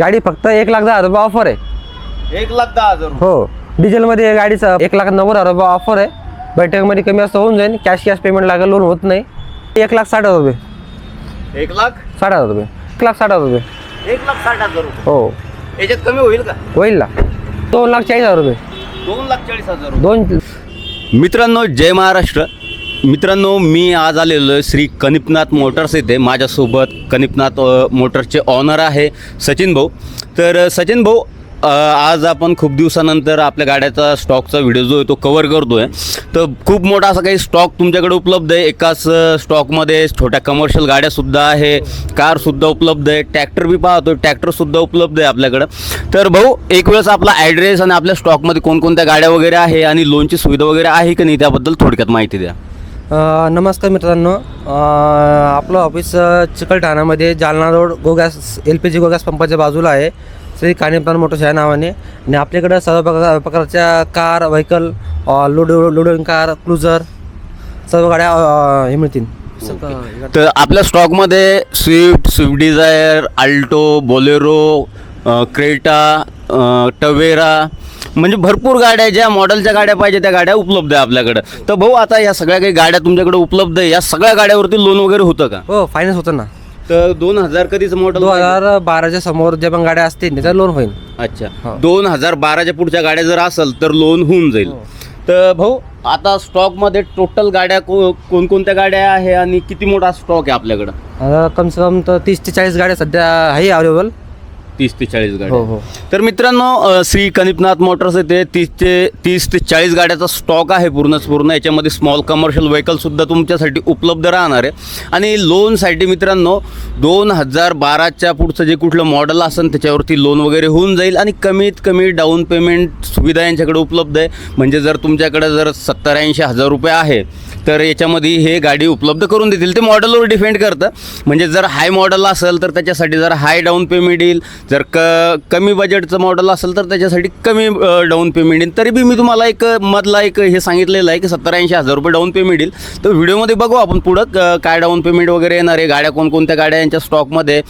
गाडी फक्त एक लाख दहा हजार रुपये ऑफर आहे. एक लाख दहा हजार. हो. डिझेलमध्ये गाडीचं एक लाख नव्वद हजार रुपये ऑफर आहे. बैठकमध्ये कमी जास्त होऊन जाईल. कॅश कॅश पेमेंट लागेल लोन होत नाही. एक लाख साठ हजार रुपये. एक लाख? साठ हजार रुपये. एक लाख साठ हजार रुपये. एक लाख साठ हजार रुपये. हो. याच्यात कमी होईल का? होईल ना. दोन लाख चाळीस हजार रुपये. दोन लाख चाळीस हजार दोन मित्रांनो जय महाराष्ट्र. मित्रांनो मी आज आलेलो आहे श्री कनिपनाथ मोटर्स येथे माझ्यासोबत कनिपनाथ मोटर्सचे ऑनर आहे सचिन भाऊ. तर सचिन भाऊ आज आपण खूप दिवसानंतर आपल्या गाड्याचा स्टॉकचा व्हिडिओ जो आहे तो कवर करतो आहे तर खूप मोठा असा काही स्टॉक तुमच्याकडे उपलब्ध आहे. एकाच स्टॉकमध्ये छोट्या कमर्शियल गाड्यासुद्धा आहे कारसुद्धा उपलब्ध आहे ट्रॅक्टर बी पाहतो ट्रॅक्टरसुद्धा उपलब्ध आहे आपल्याकडं. तर भाऊ एक वेळेस आपला ॲड्रेस आणि आपल्या स्टॉकमध्ये कोणकोणत्या गाड्या वगैरे आहे आणि लोनची सुविधा वगैरे आहे की नाही त्याबद्दल थोडक्यात माहिती द्या. नमस्कार मित्रांनो. आपलं office चिकलठाण्यामध्ये Jalna road go gas L P G go gas पंपाच्या बाजूला आहे. श्री कानिपान मोटर्स या नावाने. आणि आपल्याकडं सर्व प्रकार प्रकारच्या कार व्हेकल लुडो लुडोन कार क्रुझर सर्व गाड्या हे मिळतील. तर आपल्या स्टॉकमध्ये Swift Swift Dzire Alto Bolero Creta Tavera म्हणजे भरपूर गाड्या ज्या मॉडेलच्या गाड्या पाहिजे त्या गाड्या उपलब्ध आहे आपल्याकडं. तर भाऊ आता या सगळ्या काही गाड्या तुमच्याकडे उपलब्ध आहे या सगळ्या गाड्यावरती लोन वगैरे होतं का? हो फायनान्स होतं ना. तर दोन हजार कधीच मॉडेल दोन हजार बाराच्या समोर ज्या पण गाड्या असतील त्याचा लोन होईल. अच्छा. हो. दोन हजार बाराच्या पुढच्या गाड्या जर असेल तर लोन होऊन जाईल. हो. तर भाऊ आता स्टॉकमध्ये टोटल गाड्या को कोणकोणत्या गाड्या आहे आणि किती मोठा स्टॉक आहे आपल्याकडं? कम से कम तर तीस ते चाळीस गाड्या सध्या आहे अवेलेबल तीस ते चाळीस हो गाड्या. हो तर मित्रांनो अ, श्री कनिपनाथ मोटर्स येथे तीस ते तीस ते चाळीस गाड्याचा स्टॉक आहे पूर्णच पूर्ण. याच्यामध्ये स्मॉल कमर्शियल व्हेकलसुद्धा तुमच्यासाठी उपलब्ध राहणार आहे. आणि लोनसाठी मित्रांनो दोन हजार बाराच्या पुढचं जे कुठलं मॉडेल असेल त्याच्यावरती लोन वगैरे होऊन जाईल. आणि कमीत कमी डाऊन पेमेंट सुविधा यांच्याकडे उपलब्ध आहे. म्हणजे जर तुमच्याकडे जर सत्तर ऐंशी हजार रुपये आहे तर याच्यामध्ये हे गाडी उपलब्ध करून देतील. ते मॉडेलवर डिपेंड करतं. म्हणजे जर हाय मॉडेल असेल तर त्याच्यासाठी जर हाय डाऊन पेमेंट येईल जर क कमी बजेटचं मॉडेल असेल तर त्याच्यासाठी कमी डाऊन पेमेंट येईल. तरी बी मी तुम्हाला एक मधला एक हे सांगितलेलं आहे की सत्तर ऐंशी हजार रुपये डाऊन पेमेंट येईल. तर व्हिडिओमध्ये बघू आपण पुढं काय डाऊन पेमेंट वगैरे येणार आहे गाड्या कोणकोणत्या गाड्या यांच्या स्टॉकमध्ये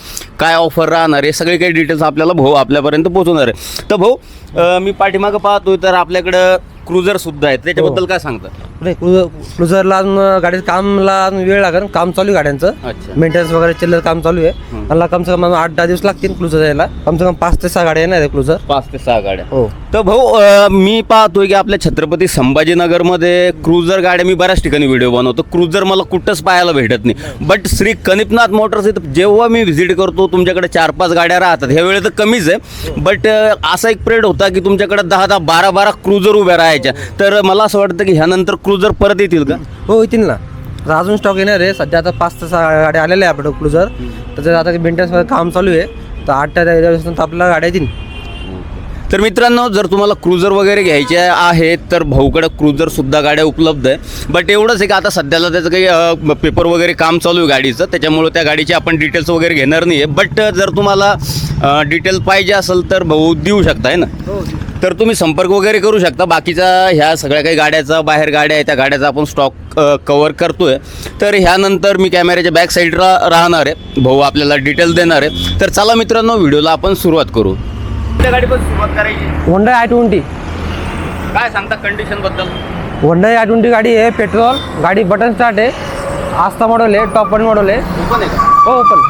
काय ऑफर राहणार आहे सगळे काही डिटेल्स आपल्याला भाऊ आपल्यापर्यंत पोहोचवणार आहे. तर भाऊ मी पाठीमागं पाहतोय तर आपल्याकडं क्रुझर सुद्धा आहेत. त्याच्याबद्दल काय सांगता? नाही क्रुझरला अजून गाडीत कामला अजून वेळ लागेल काम चालू आहे गाड्यांचं. अच्छा. मेंटेनन्स वगैरे चिल्लर काम चालू आहे. मला कम से कम आठ दहा दिवस लागतील क्रुझर यायला. कम से कम पाच ते सहा गाड्या येणार आहे क्रुझर. पाच ते सहा गाड्या. हो. तर भाऊ अ, मी पाहतोय की आपल्या छत्रपती संभाजीनगरमध्ये क्रुझर गाड्या मी बऱ्याच ठिकाणी व्हिडिओ बनवतो. क्रुझर मला कुठंच पाहायला भेटत नाही. बट श्री कनिपनाथ मोटर्स इथं जेव्हा मी व्हिजिट करतो तुमच्याकडे चार पाच गाड्या राहतात. ह्या वेळेत कमीच आहे. बट असा एक पिरियड होता की तुमच्याकडे दहा दहा बारा बारा क्रुझर उभ्या राहायच्या. तर मला असं वाटतं की ह्यानंतर क्रुझर परत येतील का? हो येतील ना. आता अजून स्टॉक येणार आहे. सध्या आता पाच ते गाड्या आलेल्या आहे आपल्या क्रुझर त्याचं आता मेंटेनन्स काम चालू आहे तर आठ त्या दिवसानंतर आपल्याला गाड्या येतील. तर मित्रांनो जर तुम्हाला क्रुझर वगैरे घ्यायचे आहेत तर भाऊकडे क्रुझर सुद्धा गाड्या उपलब्ध आहे बट एवढंच आहे की आता सध्याला त्याचं काही पेपर वगैरे काम चालू आहे गाडीचं. त्याच्यामुळे त्या गाडीची आपण डिटेल्स वगैरे घेणार नाही आहे बट जर तुम्हाला डिटेल पाहिजे असेल तर भाऊ देऊ शकता आहे ना? तर तुम्ही संपर्क वगैरे करू शकता. बाकीचा ह्या सगळ्या काही गाड्याचा बाहेर गाड्या आहे त्या गाड्याचा आपण स्टॉक कवर करतोय. तर ह्यानंतर मी कॅमेऱ्याच्या बॅक साईडला राहणार आहे. भाऊ आपल्याला डिटेल देणार आहे. तर चला मित्रांनो व्हिडिओला आपण सुरुवात करू. सुरुवात करायची? होंडा आय ट्वेंटी काय सांगता कंडिशनबद्दल? होंडा आय ट्वेंटी गाडी आहे पेट्रोल गाडी बटन स्टार्ट आहे. आस्था मॉडल आहे टॉप वन मॉडल आहे. ओपन आहे का? हो ओपन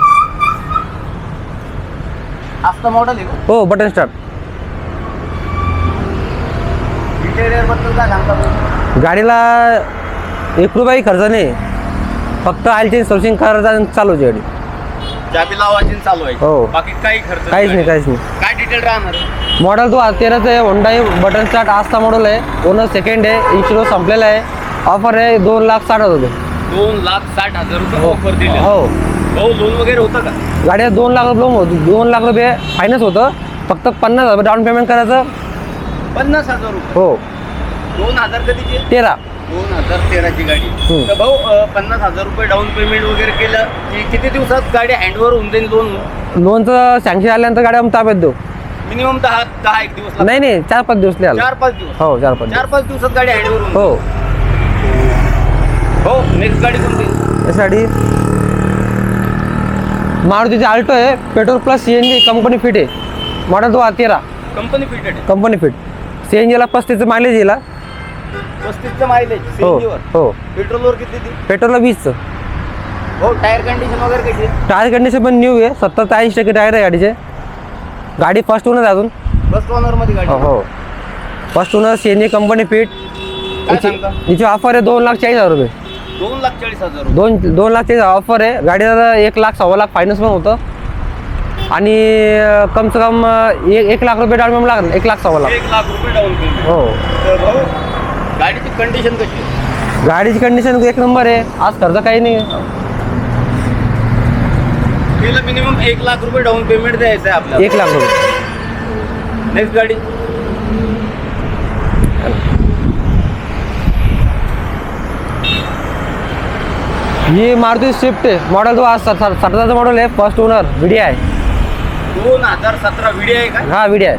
आस्ता मॉडेल आहे हो बटन स्टार्ट इंटेरियरबद्दल काय सांगता भाऊ? गाडीला एक रुपयाही खर्च नाही फक्त आयलची सर्व्हिसिंग करायचं चालू आहे गाडी. चाबी लावायची चालू आहे. हो. बाकी काही खर्च काहीच नाही. काहीच नाही. काय डिटेल राहणार? मॉडेल तो तेराचं आहे Honda button start Asta model आहे. ओनर सेकंड आहे इन्शुरन्स संपलेला आहे. ऑफर आहे दोन लाख साठ हजार रुपये. दोन लाख साठ हजार रुपये ऑफर दिले. हो. भाऊ लोन वगैरे होतं का? गाडीला दोन लाख रुपये loan होतं. दोन लाख रुपये फायनान्स होतं. फक्त पन्नास हजार डाऊन पेमेंट करायचं. पन्नास हजार रुपये. हो. दोन हजार कधीची? तेरा. दोन हजार तेराची गाडी. तर भाऊ अं, पन्नास हजार रुपये डाऊन पेमेंट वगैरे केलं की किती दिवसात गाडी हँडवर होऊन जाईल लोन लोनचं सँक्शन आल्यानंतर गाडी आम्ही ताब्यात देऊ. मिनिमम दहा दहा एक दिवस. नाही नाही चार पाच दिवस लिहाल चार पाच दिवस. हो चार पाच चार दिवस. पाच दिवसात गाडी हँडवर हो. हो नेक्स्ट गाडी कोणती? यासाठी मारुतीची आल्टो आहे petrol plus C N G company fit आहे. मॉडेल दो तेरा कंपनी फिटेड आहे. कंपनी फिट सी एन जीला पस्तीसचं मायलेज येईल हा. पस्तीसचं मायलेज हो सीएनजीवर हो. पेट्रोलवर किती ती? पेट्रोलला वीसचं. हो टायर कंडिशन वगैरे कशी आहे? टायर कंडिशन पण न्यू आहे सत्तर ते ऐंशी टक्के टायर आहे गाडीचे. गाडी फर्स्ट ओनर आहे अजून? फर्स्ट ओनरमध्ये गाडी. हो. First owner C N G company काय सांगता? हिची ऑफर आहे दोन लाख चाळीस हजार रुपये. दोन लाख चाळीस हजार रुपये. दोन दोन लाख चाळीस ऑफर आहे. गाडीला एक लाख सव्वा लाख फायनान्स पण होतं. आणि अं, कम से कम अं, एक एक लाख रुपये डाऊन पेमेंट लागेल. एक लाख सव्वा लाख. एक लाख रुपये डाऊन पेमेंट हो. तर भाऊ गाडीची कंडिशन कशी आहे? गाडीची कंडिशन एक नंबर आहे. आज खर्च काही नाही तिला मिनिमम एक लाख रुपये डाऊन पेमेंट द्यायचं आहे आपल्याला. एक लाख रुपये. नेक्स्ट गाडी. ही मारुती स्विफ्ट आहे. मॉडेल तो आज सतराचं मॉडेल आहे फर्स्ट ओनर व्हिडिओ आहे. दोन हजार सतरा व्हिडिओ आहे का? हा व्हिडिओ आहे.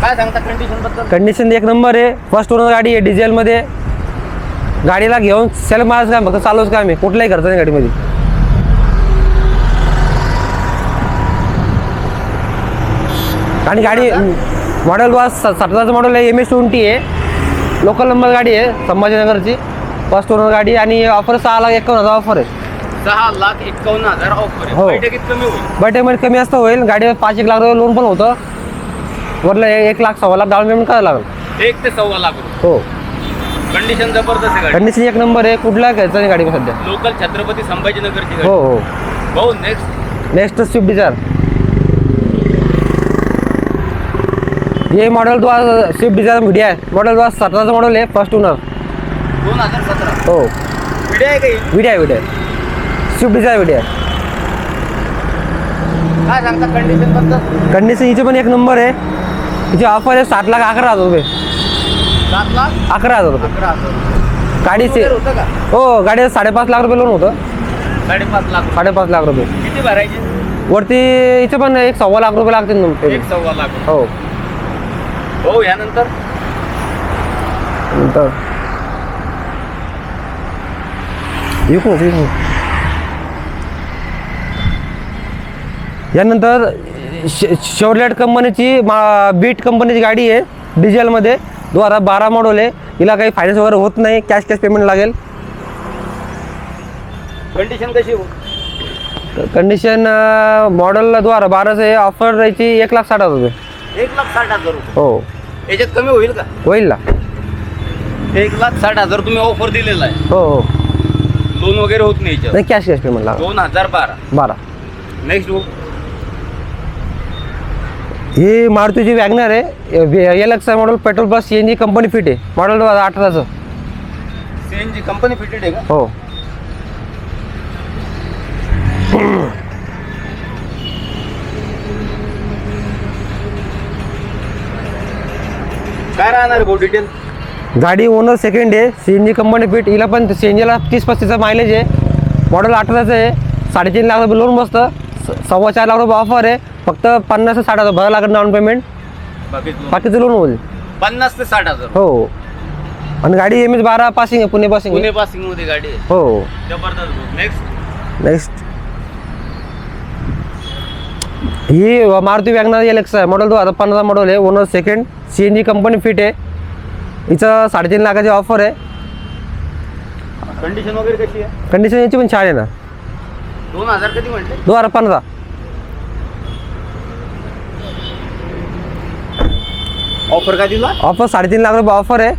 काय सांगता कंडिशनबद्दल? कंडिशन एक नंबर आहे. फर्स्ट ओनर गाडी आहे डिझेलमध्ये गाडीला घेऊन सेल्फ मारायचं काम फक्त चालूच काम आहे. कुठलाही खर्च नाही गाडीमध्ये. आणि गाडी मॉडेल वाज सतराचं मॉडेल आहे एम एस ट्वेंटी आहे. लोकल नंबर गाडी आहे संभाजीनगरची. फर्स्ट ओनर गाडी आणि ऑफर सहा लाख एकावन्न हजार ऑफर आहे. सहा लाख एक्कावन्न हजार ऑफर हो. बैठकीत कमी होईल. कमी असतं होईल. गाडीवर पाच एक लाख रुपये लोन पण होतं. वरलं एक लाख सव्वा लाख डाऊन पेमेंट करायला लागेल. एक ते सव्वा लाख रुपये. हो. कंडिशन जबरदस्त आहे गाडी. कंडिशन एक नंबर आहे. कुठला घ्यायचा नाही गाडी सध्या? लोकल छत्रपती संभाजीनगरची गाडी. हो हो. भाऊ नेक्स्ट नेक्स्ट स्विफ्ट डिझायर ये मॉडेल तो आज स्विफ्ट डिझायर मीडिया आहे. मॉडेल तो आज सतराचं मॉडेल आहे फर्स्ट ओनर दोन हजार सतरा. हो. व्हिडिओ आहे का ही? विडिया आहे विडिया स्विफ्ट डिझायर विडिया आहे. काय सांगता कंडिशनबद्दल? कंडिशन हिची पण एक नंबर आहे. हिची ऑफर आहे सात लाख अकरा हजार रुपये. सात लाख? अकरा हजार रुपये. अकरा हजार गाडीचे वगैरे होतं का? हो गाडीचं साडेपाच लाख रुपये लोन होतं. साडेपाच लाख साडेपाच लाख रुपये. किती भरायचे? वरती हिचे पण एक सव्वा लाख रुपये लागतील सव्वा लाख हो. हो यानंतर नंतर. विकू विकू यानंतर शेवलेट कंपनीची मा बीट कंपनीची गाडी आहे डिझेलमध्ये. दोन हजार बारा मॉडल आहे. हिला काही फायनान्स वगैरे होत नाही. कॅश कॅश पेमेंट लागेल. कंडिशन कशी हो कंडिशन मॉडेल दोन हजार बाराचं आहे. ऑफर राहायची एक लाख साठ हजार रुपये. एक लाख साठ हजार रुपये. हो. याच्यात कमी होईल का? होईल ना. एक लाख साठ हजार तुम्ही ऑफर दिलेला आहे. हो हो. लोन वगैरे होत नाही याच्यावर नाही कॅश कॅश पेमेंट लागेल दोन हजार बारा. बारा. नेक्स्ट बुक ही मारुतीची वॅगनर आहे. L X I model petrol plus C N G company fit आहे model अठराचं C N G company fitted आहे का? हो. काय राहणार भाऊ डिटेल गाडी ओनर सेकंड आहे. C N G company fit हिला पण सी एन जीला तीस पस्तीसचा मायलेज आहे. मॉडेल अठराचं आहे. साडेतीन लाख रुपये लोन बसतं. स- सव्वा चार लाख रुपये ऑफर आहे. फक्त पन्नास ते साठ हजार. भरावं लागेल डाऊन पेमेंट बाकी बाकीचं लोन होईल. पन्नास ते साठ हजार. हो. आणि गाडी एम एच बारा पासिंग आहे. पुणे पासिंग पुणे पासिंगमध्ये गाडी आहे. हो. जबरदस्त नेक्स्ट नेक्स्ट ही Maruti Wagon R L X आहे. मॉडेल दोन हजार पंधरा मॉडेल आहे. Owner second C N G company fit आहे. हिचं साडेतीन लाखाची ऑफर आहे. कंडिशन वगैरे कशी आहे? कंडिशन याची पण छान आहे ना. दोन हजार कधी म्हटले दोन हजार पंधरा ऑफर का दिला? ऑफर साडेतीन लाख रुपये ऑफर आहे.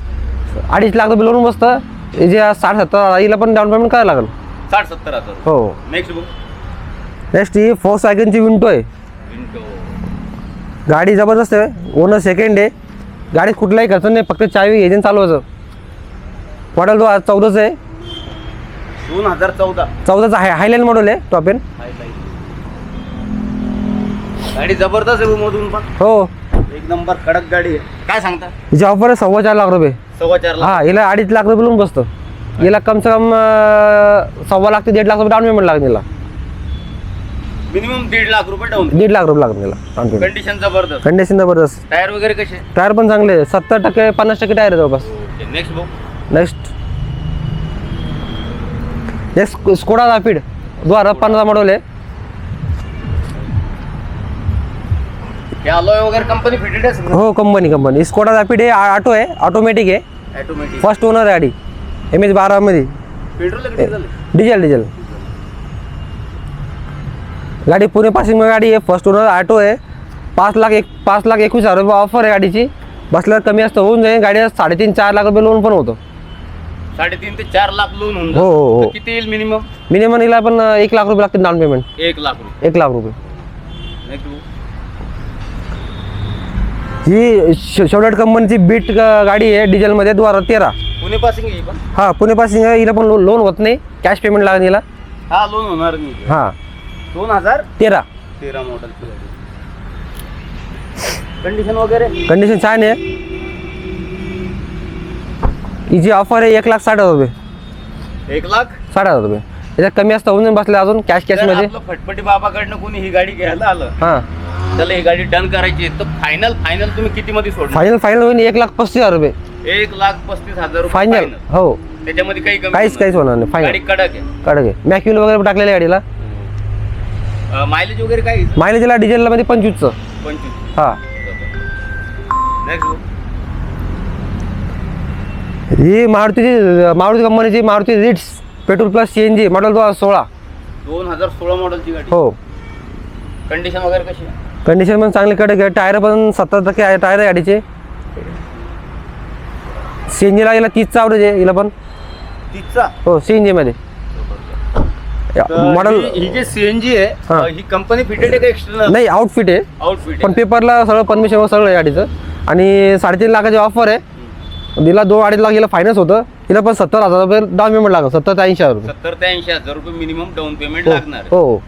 अडीच लाख रुपये लोन बसतं हे जे साठ सत्तर हिला पण डाऊन पेमेंट करायला लागेल. साठ सत्तर हजार. हो. नेक्स्ट बुक नेक्स्ट ही फोर्स वॅगनची विंटो आहे. गाडी जबरदस्त आहे. ओनर सेकंड आहे. गाडीत कुठलाही खर्च नाही फक्त चावी आणि चालवायचं. मॉडेल दोन हजार चौदाचं आहे. दोन हजार चौदा. चौदाचं हाय हायलँड मॉडेल आहे टॉप एन गाडी जबरदस्त आहे मधून पण. हो. एक नंबर कडक गाडी आहे. काय सांगता? हिची ऑफर आहे सव्वा चार लाख रुपये. सव्वा चार लाख. हा हिला अडीच लाख रुपये लोन बसतं. हिला कम से कम अं, सव्वा लाख ते दीड लाख रुपये डाऊन पेमेंट लागेल हिला. मिनिमम दीड लाख रुपये डाऊन दीड लाख रुपये लागून गेला कंडिशन जबरदस्त. कंडिशन जबरदस्त. टायर वगैरे कसे? टायर पण चांगले सत्तर टक्के पन्नास टक्के टायर आहे जवळपास. Next book next next Skoda Rapid द्वारा पन्नास मॉडेल आहे. आहे हो कंपनी कंपनी स्कोडा रॅपिड हे ऑटो आहे. ऑटोमॅटिक आहे. फर्स्ट ओनर आहे गाडी. एम एच बारा मध्ये डिझेल डिझेल गाडी पुणे पासिंग गाडी आहे. फर्स्ट ओनर ऑटो आहे. पाच लाख एक पाच लाख एकवीस हजार रुपये ऑफर आहे गाडीची. बसल्यावर कमी असतं होऊन जाईल. गाडीला साडेतीन चार लाख रुपये लोन पण होतं. साडेतीन ते चार लाख लोन होऊन हो, हो, हो. जातं. तर किती येईल मिनिमम मिनिमम हिला पण एक लाख रुपये लागतील डाऊन पेमेंट एक लाख रुपये. एक लाख रुपये. ही शेवलेट कंपनीची बीट ग- गाडी आहे. डिझेलमध्ये दोन हजार तेरा. पुणे पासिंग ही पण. हां पुणे पासिंग हिला पण लोन होत नाही. कॅश पेमेंट लागेल हिला. हा लोन होणार नाही. हां. दोन हजार तेरा. तेरा मॉडेल कंडिशन वगैरे? कंडिशन छान आहे. हिची ऑफर आहे एक लाख साठ हजार रुपये. एक लाख? साठ हजार रुपये. त्याच्यात कमी असतं होऊन जाईल बसले अजून कॅश जर कॅशमध्ये आपलं फटफटी बाबाकडनं कोणी ही गाडी घ्यायला आलं हां. त्याला ही गाडी डन करायची आहे, तर फायनल फायनल तुम्ही किती मध्ये सोडणार? फायनल फायनल होईल एक लाख पस्तीस हजार रुपये. एक लाख पस्तीस हजार रुपये फायनल final. हो. त्याच्यामध्ये काही कमी काहीच काहीच होणार नाही. गाडी फायनल कडक आहे. कडक आहे. मॅक्युल वगैरे टाकलेलं आहे गाडीला. मायलेज वगैरे काय मायलेजला डिझेलला मध्ये पंचवीसचं पंचवीस हां. नेक्स्ट ही मारुतीची मारुती कंपनीची Maruti Ritz petrol plus C N G model दोन हजार सोळा. दोन हजार सोळा मॉडेलची गाडी. हो. कंडिशन वगैरे कशी आहे? कंडिशन पण चांगली कडक आहे टायर पण सत्तर टक्के आहे टायर आहे गाडीचे. सी एन जीला गेला तीसचा आवडेज आहे हिला पण. तिचा हो सी एन जीमध्ये मॉडेल ही जी सीएनजी आहे हा. कंपनी फिटेड आहे का एक्सटर्नल नाही आउटफिट आहे. आउटफिट पण पेपरला सगळं परमिशन सगळं आहे गाडीचं. आणि साडेतीन लाखाची ऑफर आहे. हिला दोन अडीच लाख हिला फायनान्स होतं. हिला पण सत्तर हजार रुपये डाऊन पेमेंट लागलं. सत्तर ते ऐंशी हजार रुपये. सत्तर ते ऐंशी हजार रुपये मिनिमम डाऊन पेमेंट हो लागणार. हो.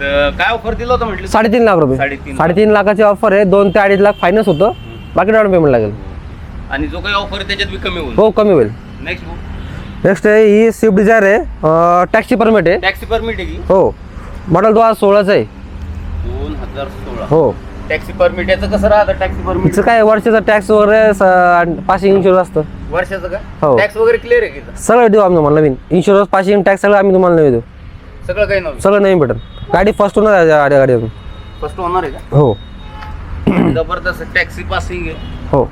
तर काय ऑफर दिलं होतं म्हटलं? साडेतीन लाख रुपये. साडेतीन लाखाची ऑफर आहे. दोन ते अडीच लाख फायनान्स होतं. बाकी डाऊन पेमेंट लागेल. आणि जो काही ऑफर आहे त्याच्यात बी कमी होईल. हो कमी होईल. नेक्स्ट नेक्स्ट आहे ही स्विफ्ट डिझायर आहे. टॅक्सी परमिट आहे. टॅक्सी परमिट आहे की? हो. मॉडेल दोन हजार सोळाचं आहे. दोन हजार सोळा. हो. टॅक्सी परमिट याचं कसं राहतं टॅक्सी परमिट काय वर्षाचा टॅक्स वगैरे पासिंग इन्शुरन्स असतं. वर्षाचं का? हो. टॅक्स वगैरे क्लिअर आहे की इथं? सगळं देऊ आम्ही तुम्हाला नवीन. इन्शुरन्स पासिंग टॅक्स सगळं आम्ही तुम्हाला नवीन देऊ. सगळं काही नव्हतं सगळं नवीन भेटेल. गाडी फर्स्ट ओनर आहे गाडी गाडी अजून. फर्स्ट होणार आहे हो. का जबरदस्त टॅक्सी पासिंग आहे हो.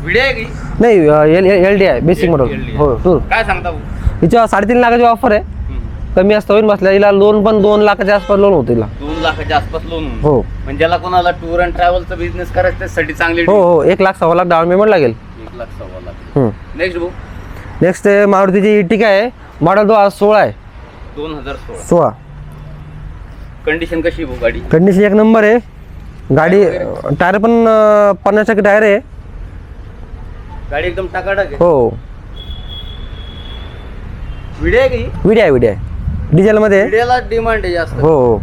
व्हिडिओ आहे की? नाही एल एल डी आहे बेसिक मॉडेल LD. हो टूर काय सांगता भाऊ? हिच्या साडेतीन लाखाची ऑफर आहे. हम्म. कमी असतं होईल बसल्या. हिला लोन पण दोन लाखाच्या आसपास लोन होतं हिला. दोन लाखाच्या आसपास लोन हो. म्हणजे ज्याला कोणाला टूर अँड ट्रॅव्हलचा बिझनेस करायचा त्यासाठी चांगली हो हो. एक लाख सव्वा लाख डाऊन पेमेंट लागेल. एक लाख सव्वा लाख. नेक्स्ट बुक नेक्स्ट मारुतीची इटिका आहे. मॉडेल तो आज सोळा आहे. दोन हजार सोळा. सोळा. कंडिशन कशी आहे भाऊ गाडी? कंडिशन एक नंबर आहे. गाडी टायर पण अं, पन्नास टक्के टायर आहे. गाडी एकदम टाकाटाक आहे. हो. व्हिडिओ आहे की? विडी आहे विडी आहे. डिझेलमध्ये? आहे. व्हिडिओला डिमांड आहे जास्त. हो हो.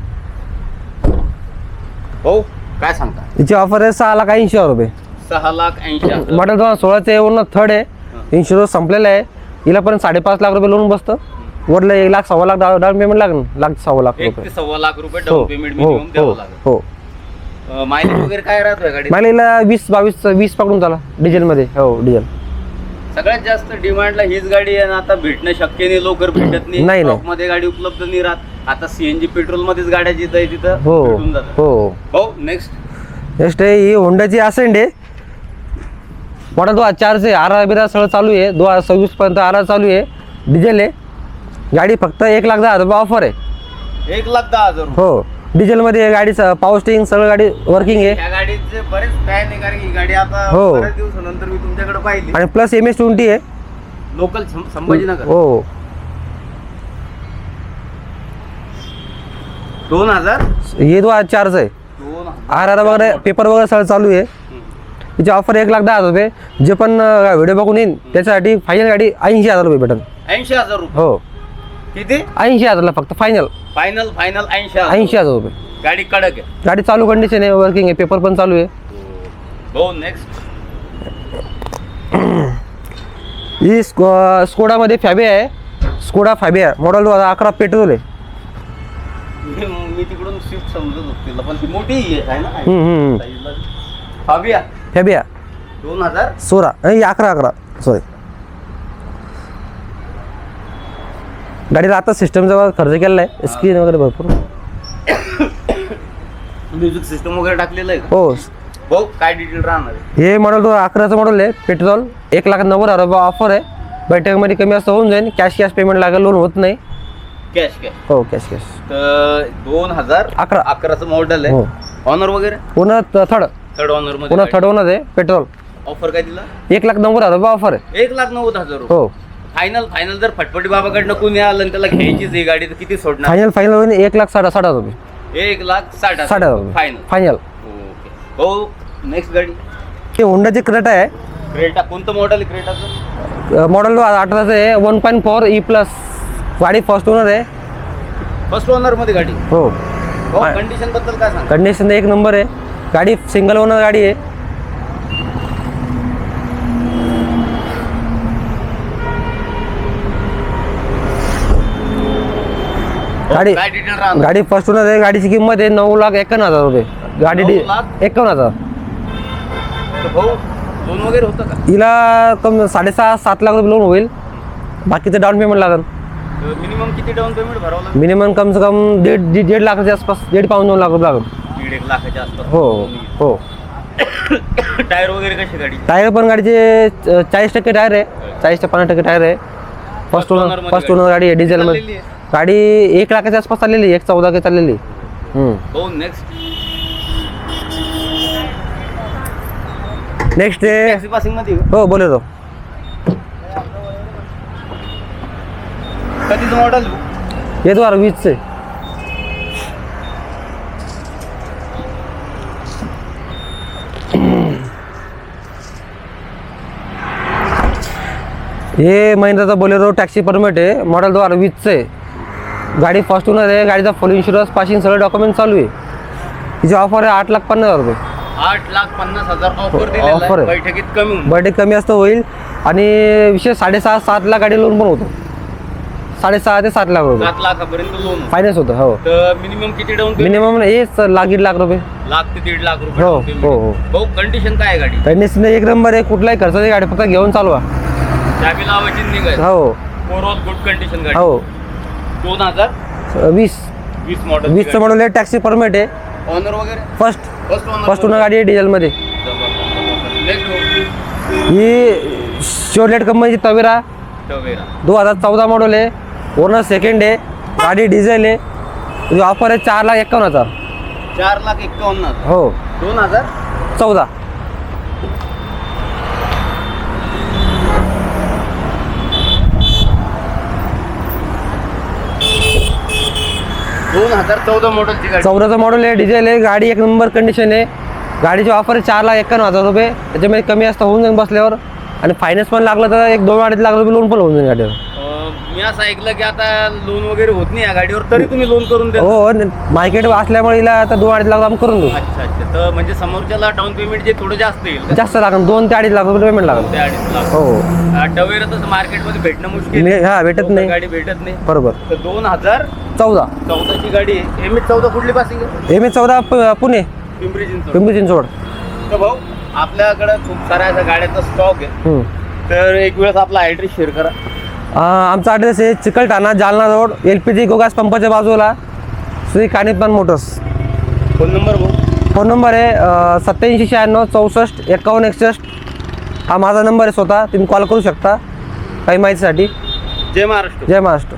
भाऊ काय सांगता? हिची ऑफर आहे सहा लाख ऐंशी हजार रुपये. सहा लाख ऐंशी हजार. मॉडेल दोन हजार सोळाचं आहे वरून थर्ड आहे. इन्शुरन्स संपलेला आहे. हिला पण साडेपाच लाख रुपये लोन बसतं. वरलं एक लाख सव्वा लाख डाऊन पेमेंट लागेल. लाख सव्वा लाख एक ते रुपये. सव्वा लाख रुपये हो डाऊन पेमेंट हो मिनिमम हो द्यावं लागेल. हो. मायलेज वगैरे काय राहतोय गाडी मला हिला वीस बावीस वीस पकडून चाला डिझेलमध्ये. हो डिझेल. सगळ्यात जास्त डिमांडला हीच गाडी आहे ना आता भेटणं शक्य नाही लवकर भेटत नाही. नाही. Stock मध्ये गाडी उपलब्ध नाही राहत. आता सीएनजी पेट्रोल मध्येच गाड्या जिथं आहे तिथं हो भेटून जातात. हो. हो नेक्स्ट नेक्स्ट आहे ही होंडाची असेंड आहे. मॉडेल दोन हजार चारचे आर बिरा सगळं चालू आहे. दोन हजार सव्वीस पर्यंत आर चालू आहे. डिझेल आहे. गाडी फक्त एक लाख दहा हजार ऑफर आहे. एक लाख दहा हजार रुपये. हो. डिझेलमध्ये गाडीचं पॉवर स्टिंग सगळं गाडी वर्किंग आहे. या गाडीचे बरेच फॅन आहे कारण ही गाडी आता हो. बऱ्याच दिवसानंतर मी तुमच्याकडे पाहिली. आणि प्लस एम एस ट्वेंटी आहे. लोकल संभाजीनगर. हो. दोन हजार? हे हजार चारचं आहे. दोन हजार. आर आर वगैरे पेपर वगैरे सगळं चालू आहे. हिची ऑफर एक लाख दहा हजार रुपये. जे पण व्हिडिओ बघून येईन त्याच्यासाठी फायनल गाडी ऐंशी हजार रुपये भेटेल ऐंशी हजार रुपये. हो. किती? ऐंशी हजारला फक्त फायनल फायनल फायनल ऐंशी ऐंशी हजार रुपये. गाडी कडक आहे. गाडी चालू कंडिशन आहे वर्किंग आहे पेपर पण चालू आहे. हो. नेक्स्ट ही स्को स्कोडामध्ये फॅबिया आहे. स्कोडा फॅबिया मॉडेल दोन हजार अकरा पेट्रोल आहे. मी मी तिकडून स्विफ्ट समजत होतो तिला पण ती मोठी आहे ना? हम्म, हम्म, हम्म. साईजला. फाबिया फॅबिया दोन हजार? सोळा. नाही अकरा अकरा. सॉरी गाडीला आता सिस्टमचा खर्च केलेला आहे. स्क्रीन वगैरे भरपूर. म्युझिक सिस्टम वगैरे टाकलेलं आहे का? हो. भाऊ काय डिटेल राहणार आहे? हे मॉडेल तो अकराचं मॉडेल आहे पेट्रोल एक लाख नव्वद हजार रुपये ऑफर आहे. बैठकमध्ये कमी जास्त होऊन जाईल. कॅश कॅश पेमेंट लागेल लोन होत नाही. कॅश कॅश हो कॅश कॅश तर दोन हजार अकरा. अकराचं मॉडेल हो. आहे ऑनर वगैरे? पुन्हा थर्ड थर्ड ऑनरमध्ये पुन्हा थर्ड ओनर आहे पेट्रोल ऑफर काय दिला? एक लाख नव्वद हजार रुपये ऑफर आहे. एक लाख नव्वद हजार रुपये. हो. फायनल फायनल जर फटफटी बाबाकडनं कोणी आलं आणि त्याला घ्यायचीच ही गाडी तर किती सोडणार? फायनल फायनल होईल एक लाख साठ साठ हजार रुपये एक लाख साठ साठ हजार रुपये फायनल फायनल ओके हो नेक्स्ट गाडी. हे होंडाची क्रेटा आहे. क्रेटा कोणतं मॉडेल आहे क्रेटाचं मॉडेल अठराचं आहे. One point four E plus गाडी फर्स्ट ओनर आहे. फर्स्ट ओनरमध्ये गाडी. हो. हो कंडिशनबद्दल काय सांग कंडिशन एक नंबर आहे. गाडी सिंगल ओनर गाडी आहे. गाडी काय डिटेल राहणार? गाडी फर्स्ट ओनर आहे गाडीची किंमत आहे नऊ लाख एकावन्न हजार रुपये. गाडी डी नऊ लाख? एकावन्न हजार. तर भाऊ लोन वगैरे होतं का? हिला कम साडेसहा सात लाख रुपये लोन होईल. बाकीचं डाऊन पेमेंट लागेल. मिनिमम किती डाऊन पेमेंट भरावं मिनिमम कम से कम दीड दीड दीड लाखाच्या आसपास दीड पाऊन दोन लाख रुपये लागेल. दीड एक लाखाच्या आसपास. हो हो. टायर वगैरे कशी गाडी टायर पण गाडीचे चाळीस टक्के टायर आहे. चाळीस ते पन्नास टक्के टायर आहे. फर्स्ट ओनर फर्स्ट ओनर गाडी आहे डिझेलमध्ये चाललेली आहे. गाडी एक लाखाच्या आसपास चाललेली एक चौदा के चाललेली. हो नेक्स्ट नेक्स्ट टॅक्सी पासिंगमध्ये हो बोले तो. का? कधीचं मॉडेल हे द्वारा वीसचे. हे महिंद्राचा बोलेरो टॅक्सी परमिट आहे. मॉडेल वीसचं. आहे गाडी फर्स्ट ओनर आहे गाडीचा फुल इन्शुरन्स पासिंग सगळे डॉक्युमेंट चालू आहे. तिची ऑफर आहे आठ लाख पन्नास हजार रुपये. आठ लाख पन्नास हजार ऑफर Offer दिलेला आहे. आहे. बैठकीत कमी होऊन. बर्थडे कमी असतं होईल. आणि विशेष साडेसहा सात लाख गाडी लोन पण होतं. साडेसहा ते सात लाख रुपये. सात लाखापर्यंत लोन फायनान्स होतं हो. तर मिनिमम किती डाऊन मिनिमम हेच लाख दीड लाख रुपये. लाख ते दीड लाख रुपये हो, down payment. हो, हो. भाऊ कंडिशन काय आहे गाडी कंडिशन एक नंबर आहे कुठलाही खर्चाची गाडी फक्त घेऊन चालवा. लावायची हो. गुड कंडिशन गाडी. हो. दोन हजार? वीस. वीस मॉडेल वीसचं मॉडेल आहे टॅक्सी परमिट आहे. ऑनर वगैरे? First first owner first owner गाडी आहे डिझेलमध्ये ही. शोलेट कंपनीची तवेरा. दोन हजार चौदा मॉडेल आहे. ओनर सेकंड आहे. गाडी डिझेल आहे. ऑफर आहे चार लाख एकावन्न हजार चार लाख एक्कावन्न. हो. दोन हजार? चौदा. दोन हजार चौदा मॉडेलची गाडी. चौदाचं मॉडेल आहे डिझेल आहे गाडी एक नंबर कंडिशन आहे. गाडीची ऑफर चार लाख एक्कावन्न हजार रुपये. त्याच्यामध्ये कमी असतं होऊन जाईल बसल्यावर. आणि फायनान्स पण लागलं तर एक दोन अडीच लाख रुपये लोन पण होऊन जाईल गाडीवर. मी असं ऐकलं की आता लोन वगैरे होत नाही या गाडीवर तरी तुम्ही लोन करून द्या. हो मार्केट असल्यामुळे हिला आता दोन अडीच लाख आम्ही करून देऊ. अच्छा अच्छा. तर म्हणजे समोरच्याला डाऊन पेमेंट जे थोडं जास्त येईल जास्त लागेल दोन ते अडीच लाख रुपये पेमेंट लागेल. ते अडीच लाख. हो. टवेरा तसं मार्केटमध्ये भेटणं मुश्किल नाही, हा, भेटत नाही. गाडी भेटत नाही. बरोबर. तर दोन हजार चौदा. चौदाची गाडी आहे. एम एच चौदा कुठली पासिंग आहे? एम एच चौदा प- पुणे. पिंपरी चिंचवड पिंपरी चिंचवड तर भाऊ आपल्याकडे खूप साऱ्या अशा गाड्यांचा स्टॉक आहे. हम्म. तर एक वेळेस आपला ॲड्रेस शेअर करा. आमचा ॲड्रेस आहे Chikalthana Jalna road L P G go gas पंपाच्या बाजूला Shri कानिपमान motors. Phone number phone number आहे सत्याऐंशी शहाण्णव चौसष्ट एकावन्न एकसष्ट. हा माझा नंबर आहे स्वतः तुम्ही कॉल करू शकता काही माहितीसाठी. जय महाराष्ट्र. जय महाराष्ट्र.